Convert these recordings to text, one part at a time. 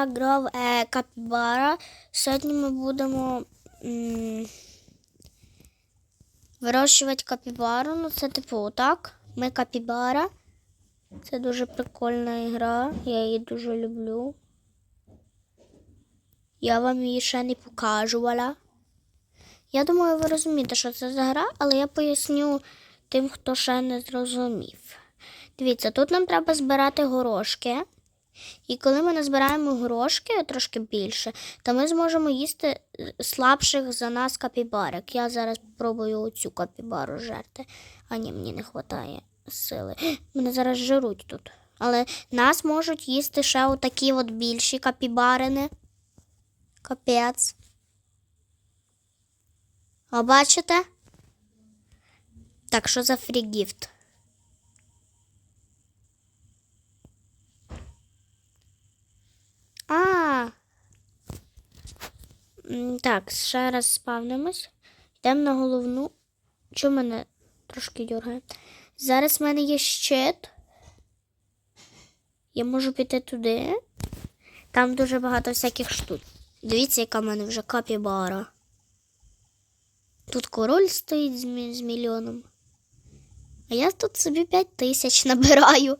я грав е, капібара. Сьогодні ми будемо м, вирощувати капібару. Ну, це типу отак. Ми капібара. Це дуже прикольна гра. Я її дуже люблю. Я вам її ще не показувала. Я думаю, ви розумієте, що це за гра, але я поясню тим, хто ще не зрозумів. Дивіться, тут нам треба збирати горошки. І коли ми назбираємо горошки трошки більше, то ми зможемо їсти е, слабших за нас капібарик. Я зараз спробую оцю капібару жерти. А ні, мені не вистачає сили. Мене зараз жируть тут. Але нас можуть їсти ще отакі от більші капібарини. Капець. А бачите? Так, що за фрігіфт? А. М, Так, ще раз спавнимось. Йдемо на головну. Чому мене трошки дергає? Зараз в мене є щит. Я можу піти туди. Там дуже багато всяких штук. Дивіться, яка в мене вже капібара. Тут король стоїть з, мі- з мільйоном. А я тут собі 5 тисяч набираю.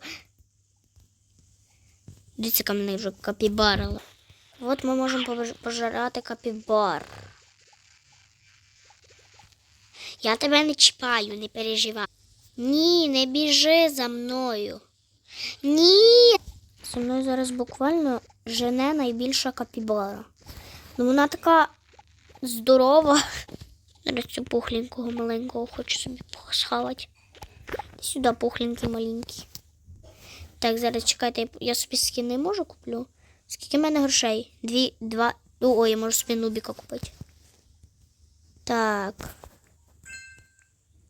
Дивіться, яка мене вже капібара. От ми можемо пож- пожирати капібар. Я тебе не чіпаю, не переживай. Ні, не біжи за мною. Ні. За мною зараз буквально жене найбільша капібара. Ну вона така здорова. Зараз цю пухленького маленького хочу собі схавати. Сюди пухленький маленький. Так, зараз чекайте, я собі скини можу куплю. Скільки в мене грошей? Дві, два. О, ой, я можу собі нубіка купити. Так.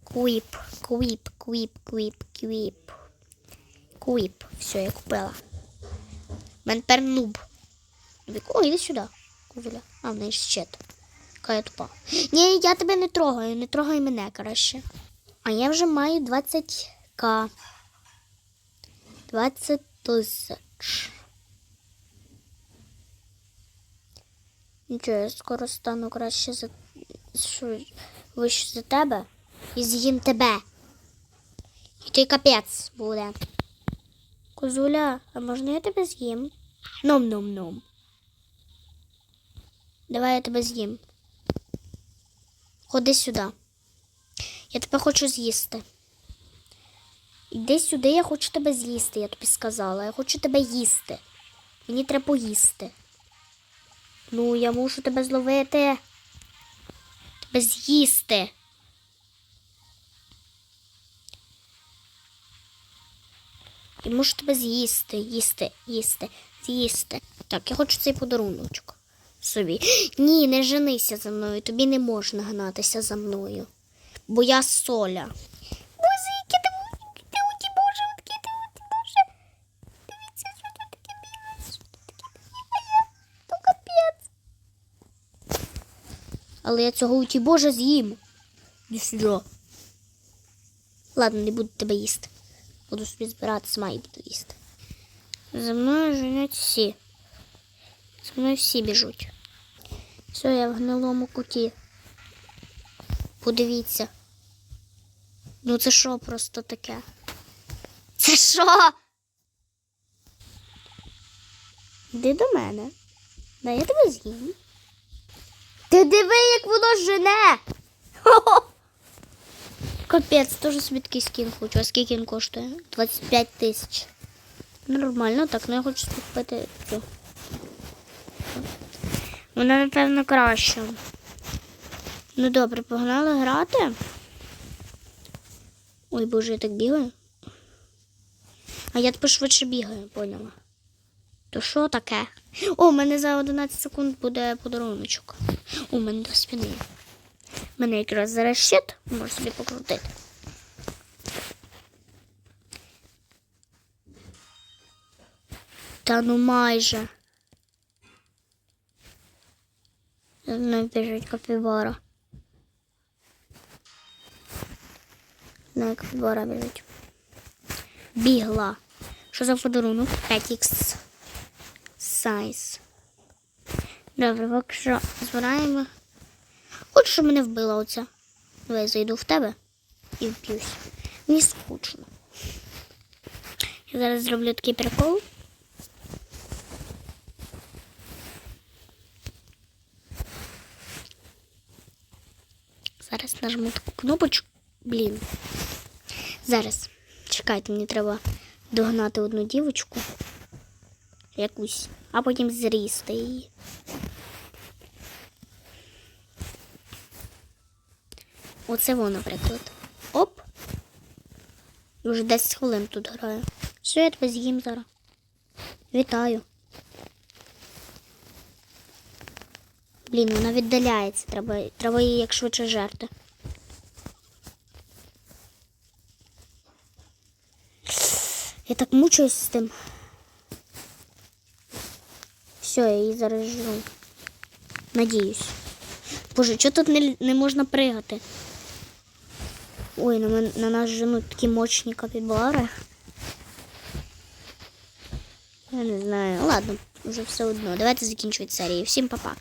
Квіп, квіп, квіп, квіп, квіп. Квіп. Все, я купила. У мене тепер нуб. О, іди сюди. Кузуля. А, в неї ж щит. Яка я тупа. Ні, я тебе не трогаю, не трогай мене краще. А я вже маю 20к. 20 тисяч. Нічого, я скоро стану краще за вище за тебе і з'їм тебе. І ти капець буде. Козуля, а можна я тебе з'їм? Ном-ном-ном. Давай я тебе з'їм. Ходи сюди. Я тебе хочу з'їсти. Іди сюди, я хочу тебе з'їсти, я тобі сказала. Я хочу тебе їсти. Мені треба поїсти. Ну, я мушу тебе зловити. Тебе з'їсти. Я мушу тебе з'їсти, їсти, їсти, з'їсти. Так, я хочу цей подаруночок собі. Ні, не женися за мною, тобі не можна гнатися за мною. Бо я соля. Але я цього уті боже з'їм. Сюди. Ладно, не буду тебе їсти. Буду собі збирати сама і буду їсти. За мною женять всі. За мною всі біжуть. Все, я в гнилому куті. Подивіться. Ну це що просто таке? Це що? Іди до мене. Да я тебе з'їм. Ти диви, як воно жене. Капець, теж собі такий скін хочу. А скільки він коштує? 25 тисяч. Нормально, так, ну я хочу купити цю. Вона, напевно, краща. Ну добре, погнали грати. Ой, боже, я так бігаю. А я тепер швидше бігаю, поняла. То що таке? О, у мене за 11 секунд буде подаруночок. У мене до спини. У мене якраз зараз щит, можу собі покрутити. Та ну майже. За мною біжить капібара. Не капібара біжить. Бігла. Що за подарунок? 5х. Сайз. Добре, поки що збираємо. Хочу, щоб мене вбила оця. Давай я зайду в тебе і вб'юсь. Мені скучно. Я зараз зроблю такий прикол. Зараз нажму таку кнопочку. Блін. Зараз. Чекайте, мені треба догнати одну дівочку. Якусь, а потім зрізти її. Оце воно, наприклад. Оп. І вже 10 хвилин тут граю. Все, я тебе з'їм зараз. Вітаю. Блін, вона віддаляється. Треба, треба її як швидше жерти. Я так мучуюсь з тим. Все, я її зараз жру. Надіюсь. Боже, що тут не, не можна пригати? Ой, на, на нас женуть такі мощні капібари. Я не знаю. Ладно, вже все одно. Давайте закінчувати серію. Всім па-па.